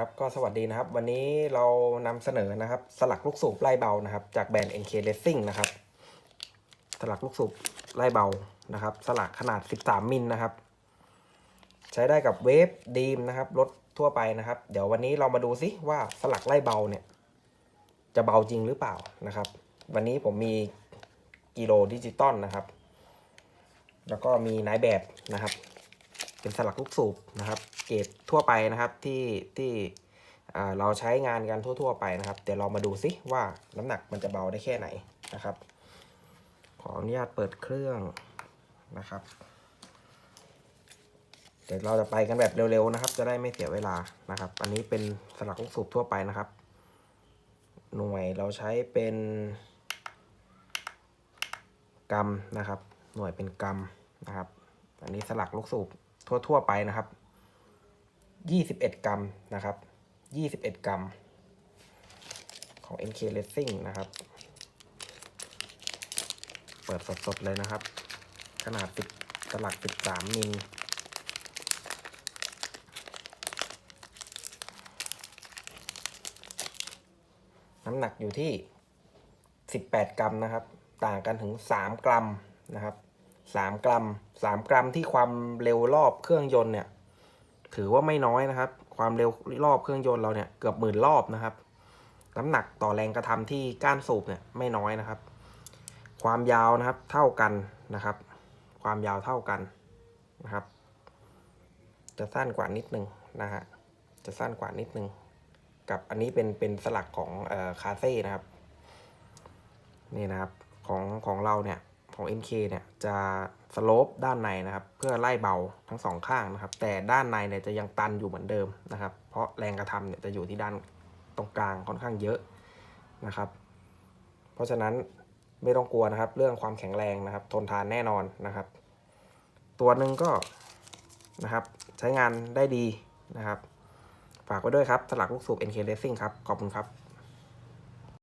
ครับก็สวัสดีนะครับ วันนี้เรานำเสนอนะครับ สลักลูกสูบไล่เบานะครับ จากแบรนด์ NK Racing นะครับ สลักลูกสูบไล่เบานะครับ สลักขนาด 13 มิลนะครับ ใช้ได้กับเวฟดีมนะครับรถทั่วไปนะครับ เดี๋ยววันนี้เรามาดูซิว่าสลักไล่เบาเนี่ย จะเบาจริงหรือเปล่านะครับ วันนี้ผมมีกิโลดิจิตอลนะครับ แล้วก็มีนายแบบนะครับ เป็นสลักลูกสูบนะครับ เกรดทั่วไปนะครับที่ที่เราใช้งานกันทั่ว ๆ ไปนะครับ เดี๋ยวเรามาดูซิว่าน้ำหนักมันจะเบาได้แค่ไหนนะครับ ขออนุญาตเปิดเครื่องนะครับ เดี๋ยวเราจะไปกันแบบเร็วๆนะครับ จะได้ไม่เสียเวลานะครับ อันนี้เป็นสลักลูกสูบทั่วไปนะครับ หน่วยเราใช้เป็นกรัมนะครับ หน่วยเป็นกรัมนะครับ อันนี้สลักลูกสูบ ทั่วๆไปนะครับยี่สิบเอ็ดกรัมนะครับยี่สิบเอ็ดกรัม ของ NK Racing นะครับ เปิดสดๆเลยนะครับ ขนาดติดสลักติดสามมิลน้ำหนักอยู่ที่ 18 กรัมนะครับ ต่างกันถึง 3 กรัมนะครับ 3 กรัม 3 กรัมที่ความเร็วรอบเครื่องยนต์เนี่ย ถือว่าไม่น้อยนะครับ ความเร็วรอบเครื่องยนต์เราเนี่ยเกือบหมื่นรอบนะครับ น้ำหนักต่อแรงกระทำที่ก้านสูบเนี่ยไม่น้อยนะครับ ความยาวนะครับเท่ากันนะครับ ความยาวเท่ากันนะครับ จะสั้นกว่านิดนึงนะฮะจะสั้นกว่านิดนึงกับอันนี้เป็นเป็นสลักของคาเซ่นะครับ นี่นะครับของของเราเนี่ย ของ NK เนี่ยจะสโลปด้านในนะครับ เพื่อไล่เบาทั้งสองข้างนะครับ แต่ด้านในเนี่ยจะยังตันอยู่เหมือนเดิมนะครับ เพราะแรงกระทำเนี่ยจะอยู่ที่ด้านตรงกลางค่อนข้างเยอะนะครับ เพราะฉะนั้นไม่ต้องกลัวนะครับ เรื่องความแข็งแรงนะครับ ทนทานแน่นอนนะครับ ตัวหนึ่งก็นะครับใช้งานได้ดีนะครับ ฝากไว้ด้วยครับสลักลูกสูบ NK Racing ครับ ขอบคุณครับ